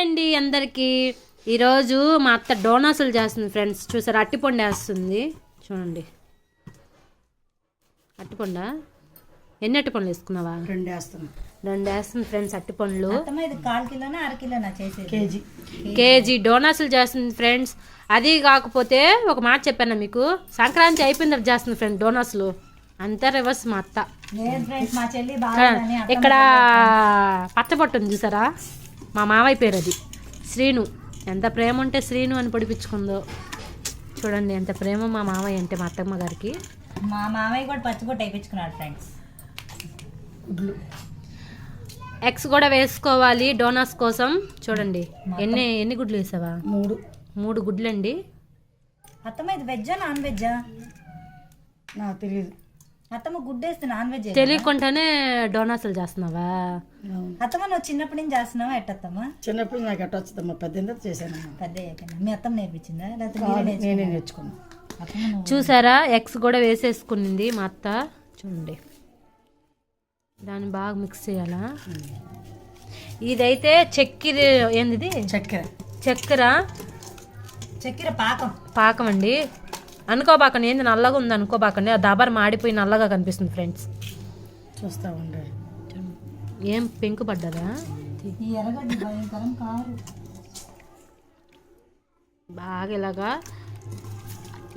అండి అందరికీ. ఈరోజు మా అత్త డోనాసులు చేస్తుంది ఫ్రెండ్స్. చూసారు? అట్టిపండు వేస్తుంది. చూడండి. అట్టిపండా? ఎన్ని అట్టిపండ్లు వేసుకున్నావా? రెండు వేస్తాను రెండు వేస్తుంది ఫ్రెండ్స్ అట్టిపండ్లు. మొత్తం ఇది కాల్ కిలోనా అర కిలోనా చేసేది? కేజీ. కేజీ డోనాసులు చేస్తుంది ఫ్రెండ్స్. అది కాకపోతే ఒక మాట చెప్పాను మీకు? సంక్రాంతి అయిపోయిన తర్వాత చేస్తుంది ఫ్రెండ్స్ డోనాసులు. అంతా రివర్స్ మా అత్త. ఇక్కడ పచ్చబొట్టు ఉంది చూసారా? మా మామయ్య పేరు అది. శ్రీను. ఎంత ప్రేమ ఉంటే శ్రీను అని పొడిపించుకుందో. చూడండి ఎంత ప్రేమ మా మామయ్య అంటే మా అత్తమ్మ గారికి. మా మామయ్య కూడా పచ్చిబొట్టు వేయించుకున్నాడు ఫ్రెండ్స్ గుడ్లు ఎగ్స్ కూడా వేసుకోవాలి డోనాస్ కోసం. చూడండి ఎన్ని ఎన్ని గుడ్లు వేసావా? మూడు. మూడు గుడ్లండి. అత్తమ్మ ఇది వెజ్జా నాన్ వెజ్జా నాకు తెలియదు అత్తమ్మ గుడ్డు వేస్తే నాన్ వెజ్ తెలియకుండానే డోనాసులు చేస్తున్నావా. అత్తమ్మ నువ్వు చిన్నప్పటి నుంచి చేస్తున్నావా? ఎట్టత్తమ్మ? చిన్నప్పుడు నాకు ఎట్ట వచ్చిందమ్మా? పద్దెనిమిది చేశాను. పెద్ద మీ అత్తమ్మ నేర్పించిందా? లేకపోతే? నేనే నేర్చుకున్నాను చూసారా? ఎగ్స్ కూడా వేసేసుకునింది మా అత్త. చూడండి. దాన్ని బాగా మిక్స్ చేయాలా? ఇదైతే చక్కెర ఏంది చక్కెర. చక్కెర. చక్కెర పాకం. పాకం అండి. అనుకోబాకండి ఏంది నల్లగా ఉంది అనుకోబాకండి ఆ దబర్ మాడిపోయి నల్లగా కనిపిస్తుంది ఫ్రెండ్స్. చూస్తా ఉండే. ఏం పెంకు పడ్డదా? బాగా ఇలాగా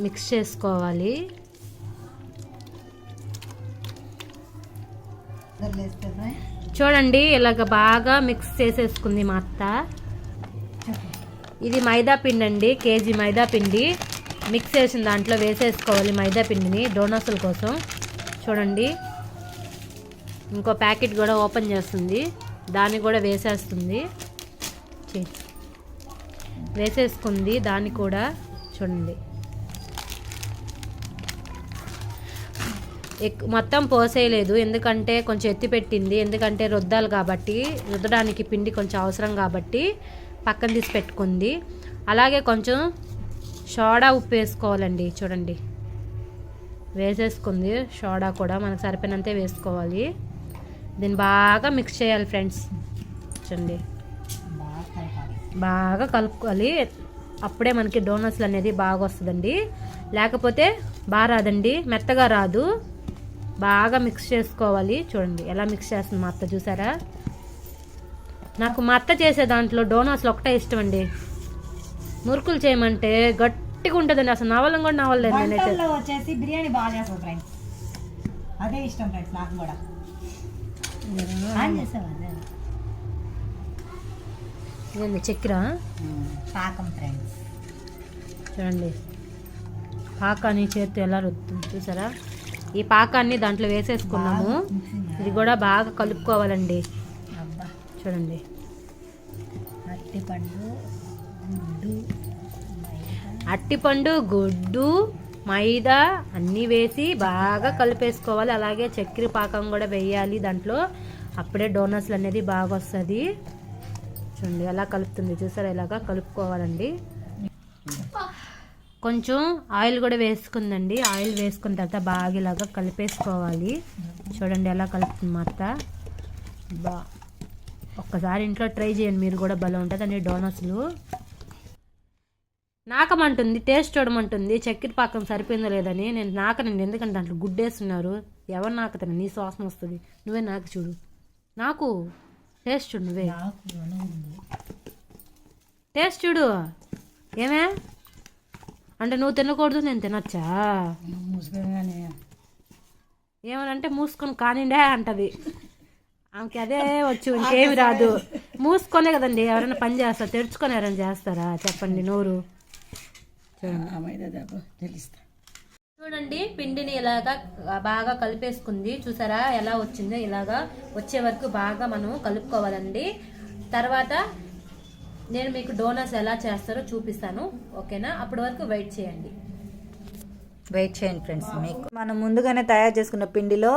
మిక్స్ చేసుకోవాలి. చూడండి ఇలాగ బాగా మిక్స్ చేసేసుకుంది మా అత్త. ఇది మైదా పిండి అండి కేజీ మైదా పిండి. మిక్స్ చేసిన దాంట్లో వేసేసుకోవాలి మైదా పిండిని డోనసుల కోసం. చూడండి. ఇంకో ప్యాకెట్ కూడా ఓపెన్ చేస్తుంది. దాన్ని కూడా వేసేస్తుంది. వేసేసుకుంది. దాన్ని కూడా చూడండి. ఎక్ మొత్తం పోసేయలేదు. ఎందుకంటే కొంచెం ఎత్తి పెట్టింది. ఎందుకంటే రుద్దాలి కాబట్టి రుద్దడానికి పిండి కొంచెం అవసరం కాబట్టి పక్కన తీసి పెట్టుకుంది. అలాగే కొంచెం సోడా ఉప్పు వేసుకోవాలండి చూడండి. వేసేసుకుంది సోడా కూడా మనకు సరిపోయినంతే వేసుకోవాలి. దీన్ని బాగా మిక్స్ చేయాలి ఫ్రెండ్స్. చూడండి. బాగా కలుపుకోవాలి. అప్పుడే మనకి డోనట్స్లు అనేది బాగా వస్తుందండి. లేకపోతే బాగా రాదండి మెత్తగా రాదు. బాగా మిక్స్ చేసుకోవాలి. చూడండి ఎలా మిక్స్ చేస్తుంది మా అత్త చూసారా? నాకు మా అత్త చేసే దాంట్లో డోనట్స్లు ఒకటే ఇష్టం అండి మురుకులు చేయమంటే గట్టిగా ఉంటుందండి. అసలు నవలం కూడా నేనైతే వంటల్లో వచ్చేసి బిర్యానీ బాగా ఫ్రెండ్స్ అదే ఇష్టం ఫ్రెండ్స్ నాకు కూడా. ఆన్ చేసావా అదే ఇదండి చక్కెర పాకం ఫ్రెండ్స్ చూడండి. పాకాన్ని చేత్తో ఎలా రుద్దుతుంది చూసారా? ఈ పాకాన్ని దాంట్లో వేసేసుకున్నాము. ఇది కూడా బాగా కలుపుకోవాలండి. చూడండి. అరటిపండు అట్టిపండు గుడ్డు మైదా అన్నీ వేసి బాగా కలిపేసుకోవాలి. అలాగే చక్కెర పాకం కూడా వేయాలి దాంట్లో. అప్పుడే డోనట్స్లు అనేది బాగా వస్తుంది. చూడండి ఎలా కలుపుతుంది చూసారా? ఇలాగా కలుపుకోవాలండి. కొంచెం ఆయిల్ కూడా వేసుకుందండి. ఆయిల్ వేసుకున్న తర్వాత బాగా ఇలాగా కలిపేసుకోవాలి. చూడండి ఎలా కలుపుతుంది మా అత్త. బా. ఒక్కసారి ఇంట్లో ట్రై చేయండి. మీరు కూడా భలే అండి డోనట్స్లు. నాకమంటుంది టేస్ట్ చూడమంటుంది చక్కెర పాకం సరిపోయిందో లేదని నేను నాకనండి ఎందుకంటే దాంట్లో గుడ్డేస్తున్నారు? ఎవరు నాకుతాను నీ శ్వాసన వస్తుంది. నువ్వే నాకు చూడు. నాకు టేస్ట్ చూడు నువ్వే. టేస్ట్ చూడు. ఏమే? అంటే నువ్వు తినకూడదు నేను తినొచ్చా? ఏమనంటే మూసుకొని కానిండే అంటది. ఆమెకి అదే వచ్చు ఇంకేమి రాదు. మూసుకొనే కదండి ఎవరైనా పని చేస్తారు తెరుచుకొని ఎవరైనా చేస్తారా? చెప్పండి నోరు. మైదా దాకా తెలుస్తా చూడండి పిండిని ఇలాగా బాగా కలిపేసుకుంది. చూసారా ఎలా వచ్చిందో? ఇలాగా వచ్చే వరకు బాగా మనం కలుపుకోవాలండి. తర్వాత నేను మీకు డోనట్స్ ఎలా చేస్తారో చూపిస్తాను. ఓకేనా? అప్పటి వరకు వెయిట్ చేయండి. వెయిట్ చేయండి ఫ్రెండ్స్ మీకు. మనం ముందుగానే తయారు చేసుకున్న పిండిలో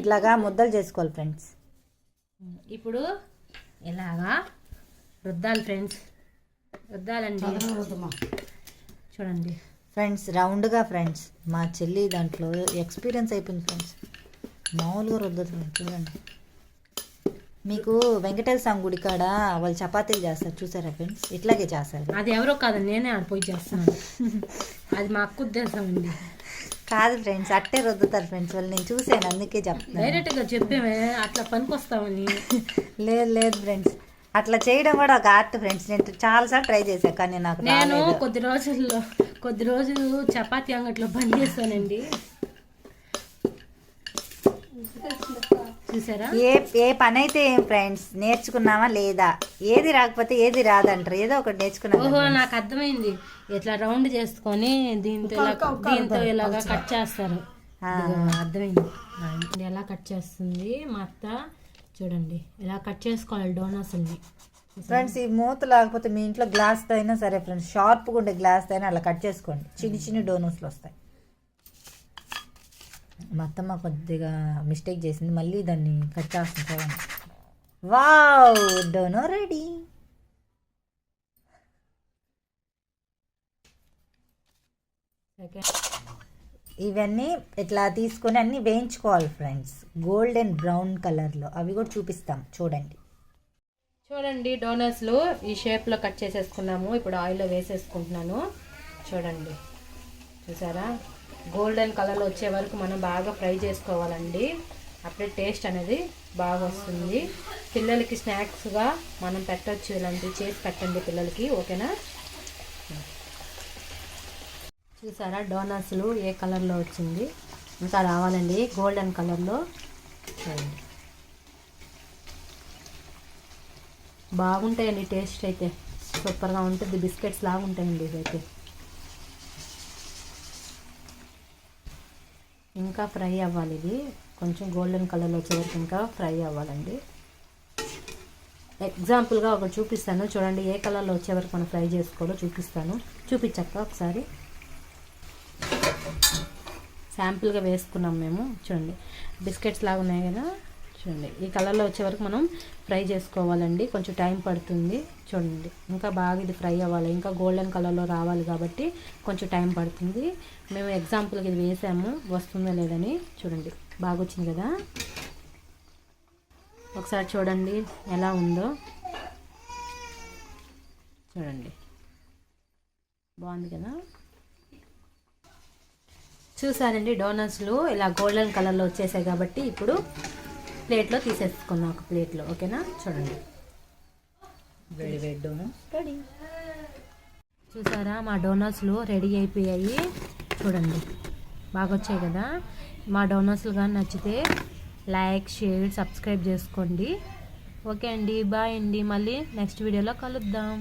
ఇట్లాగా ముద్దలు చేసుకోవాలి ఫ్రెండ్స్. ఇప్పుడు ఇలాగా రుద్దాలి ఫ్రెండ్స్. రుద్దాలండి. చూడండి. ఫ్రెండ్స్ రౌండ్గా ఫ్రెండ్స్ మా చెల్లి దాంట్లో ఎక్స్పీరియన్స్ అయిపోయింది ఫ్రెండ్స్ మామూలుగా రుద్దుతుంది చూడండి. మీకు వెంకటేశ్వర స్వామి గుడి కాడ వాళ్ళు చపాతీలు చేస్తారు చూసారా ఫ్రెండ్స్ ఇట్లాగే చేస్తారు. అది ఎవరో కాదు నేనే ఆడిపోయి చేస్తున్నాను అది మా అక్క ఉద్దేశం అండి. కాదు ఫ్రెండ్స్ అట్టే రుద్దుతారు ఫ్రెండ్స్ వాళ్ళు నేను చూసాను అందుకే చెప్తున్నాను. డైరెక్ట్గా చెప్పేమే అట్లా పనికొస్తామని లేదు లేదు ఫ్రెండ్స్ అట్లా చేయడం కూడా ఒక ఆర్ట్ ఫ్రెండ్స్ నేను చాలాసార్లు ట్రై చేశాను కానీ నాకు నేను. కొద్ది రోజుల్లో కొద్ది రోజులు చపాతీ అంగట్లో పని చేస్తానండి. చూసారా? ఏ ఏ పని అయితే ఏం ఫ్రెండ్స్ నేర్చుకున్నామా లేదా? ఏది రాకపోతే ఏది రాదంటారు. ఏదో ఒకటి నేర్చుకున్నాను ఓహో నాకు అర్థమైంది. ఇట్లా రౌండ్ చేసుకొని దీంతో ఇలా దీంతో ఇలాగా కట్ చేస్తారు. అర్థమైంది. ఎలా కట్ చేస్తుంది మా అత్త? చూడండి. ఇలా కట్ చేసుకోవాలి డోనట్స్ అన్ని? ఫ్రెండ్స్ ఈ మూత లేకపోతే మీ ఇంట్లో గ్లాస్ అయినా సరే ఫ్రెండ్స్ షార్ప్గా ఉండే గ్లాస్ అయినా అలా కట్ చేసుకోండి. చిన్ని చిన్ని డోనట్స్లు వస్తాయి. మా అత్తమ్మ కొద్దిగా మిస్టేక్ చేసింది. మళ్ళీ దాన్ని కట్ చేస్తుంది వావ్ డోనో రెడీ సెకండ్ ఇవన్నీ ఇట్లా తీసుకొని అన్ని వేయించుకోవాలి ఫ్రెండ్స్. గోల్డెన్ బ్రౌన్ కలర్లో. అవి కూడా చూపిస్తాం. చూడండి. చూడండి డోనట్స్లు ఈ షేప్లో కట్ చేసేసుకున్నాము. ఇప్పుడు ఆయిల్లో వేసేసుకుంటున్నాను. చూడండి. చూసారా? గోల్డెన్ కలర్లో వచ్చే వరకు మనం బాగా ఫ్రై చేసుకోవాలండి. అప్పుడే టేస్ట్ అనేది బాగా వస్తుంది. పిల్లలకి స్నాక్స్గా మనం పెట్టచ్చు. ఇలాంటివి చేసి పెట్టండి పిల్లలకి. ఓకేనా? చూసారా? డోనట్స్లు ఏ కలర్లో వచ్చింది? ఇంకా రావాలండి. గోల్డెన్ కలర్లో. చూడండి. బాగుంటాయండి టేస్ట్ అయితే. సూపర్గా ఉంటుంది. బిస్కెట్స్ లాగా ఉంటాయండి ఇదైతే ఇంకా ఫ్రై అవ్వాలి ఇది. కొంచెం గోల్డెన్ కలర్లో వచ్చేవరకు ఇంకా ఫ్రై అవ్వాలండి. ఎగ్జాంపుల్గా ఒకటి చూపిస్తాను. చూడండి ఏ కలర్లో వచ్చేవరకు మనం ఫ్రై చేసుకోవాలో చూపిస్తాను. చూపించక్క ఒకసారి. శాంపుల్గా వేసుకున్నాం మేము. చూడండి. బిస్కెట్స్ లాగా ఉన్నాయి కదా. చూడండి. ఈ కలర్లో వచ్చే వరకు మనం ఫ్రై చేసుకోవాలండి. కొంచెం టైం పడుతుంది. చూడండి. ఇంకా బాగా ఇది ఫ్రై అవ్వాలి. ఇంకా గోల్డెన్ కలర్లో రావాలి కాబట్టి కొంచెం టైం పడుతుంది. మేము ఎగ్జాంపుల్కి ఇది వేసాము. వస్తుందో లేదని చూడండి. బాగా వచ్చింది కదా. ఒకసారి చూడండి ఎలా ఉందో. చూడండి. బాగుంది కదా. చూసారండి డోనట్స్లు ఇలా గోల్డెన్ కలర్లో వచ్చేసాయి కాబట్టి ఇప్పుడు ప్లేట్లో తీసేసుకున్నాం ఒక ప్లేట్లో ఓకేనా? చూడండి. వేడి వేడి డోనట్స్ రెడీ చూసారా మా డోనట్స్లు రెడీ అయిపోయాయి. చూడండి బాగా వచ్చాయి కదా? మా డోనట్స్లు కానీ నచ్చితే లైక్ షేర్ సబ్స్క్రైబ్ చేసుకోండి. ఓకే అండి బాయ్ అండి. మళ్ళీ నెక్స్ట్ వీడియోలో కలుద్దాం.